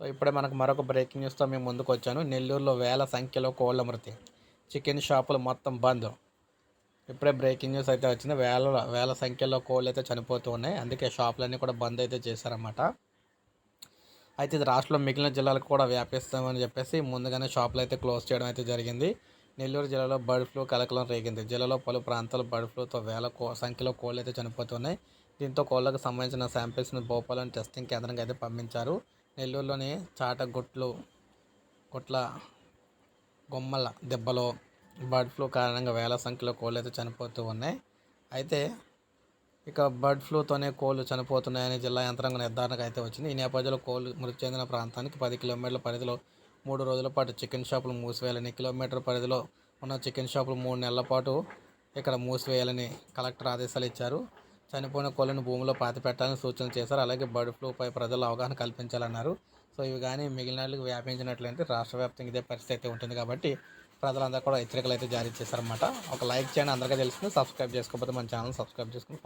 So ఇప్పుడే మనకు మరొక బ్రేకింగ్ న్యూస్తో మేము ముందుకు వచ్చాను నెల్లూరులో వేల సంఖ్యలో కోళ్ళ మృతి. చికెన్ షాపులు మొత్తం బంద్. ఇప్పుడే బ్రేకింగ్ న్యూస్ అయితే వచ్చింది. వేల వేల సంఖ్యలో కోళ్ళు అయితే చనిపోతూ ఉన్నాయి. అందుకే షాపులన్నీ కూడా బంద్ అయితే చేశారన్నమాట. అయితే ఇది రాష్ట్రంలో మిగిలిన జిల్లాలకు కూడా వ్యాపిస్తామని చెప్పేసి ముందుగానే షాపులు అయితే క్లోజ్ చేయడం అయితే జరిగింది. నెల్లూరు జిల్లాలో బర్డ్ ఫ్లూ కలకలం రేగింది. జిల్లాలో పలు ప్రాంతాలు బర్డ్ ఫ్లూతో వేల కో సంఖ్యలో కోళ్ళు అయితే చనిపోతున్నాయి దీంతో కోళ్ళకు సంబంధించిన శాంపిల్స్ను భోపాలం టెస్టింగ్ కేంద్రంగా అయితే పంపించారు. నెల్లూరులోని చాటగొట్లు గుట్ల గొమ్మల దెబ్బలో బర్డ్ ఫ్లూ కారణంగా వేల సంఖ్యలో కోళ్ళు అయితే చనిపోతూ ఉన్నాయి. అయితే ఇక బర్డ్ ఫ్లూతోనే కోళ్ళు చనిపోతున్నాయని జిల్లా యంత్రాంగం నిర్ధారణకు అయితే వచ్చింది. ఈ నేపథ్యంలో కోళ్ళు మృతి చెందిన ప్రాంతానికి పది కిలోమీటర్ల పరిధిలో మూడు రోజుల పాటు చికెన్ షాపులు మూసివేయాలని కిలోమీటర్ పరిధిలో ఉన్న చికెన్ షాపులు మూడు నెలల పాటు ఇక్కడ మూసివేయాలని కలెక్టర్ ఆదేశాలు ఇచ్చారు. చనిపోయిన కోళ్ళను భూమిలో పాతి పెట్టాలని సూచన చేశారు. అలాగే బర్డ్ ఫ్లూపై ప్రజలు అవగాహన కల్పించాలన్నారు. సో ఇవి కానీ మిగిలిన వాళ్ళకి వ్యాపించినట్లయితే రాష్ట్ర వ్యాప్తంగా ఇదే పరిస్థితి అయితే ఉంటుంది కాబట్టి ప్రజలందరూ కూడా హెచ్చరికలు అయితే జారీ చేశారన్నమాట. ఒక లైక్ చేయండి అందరికీ తెలుస్తుంది. సబ్స్క్రైబ్ చేసుకోకపోతే మన ఛానల్ సబ్స్క్రైబ్ చేసుకుని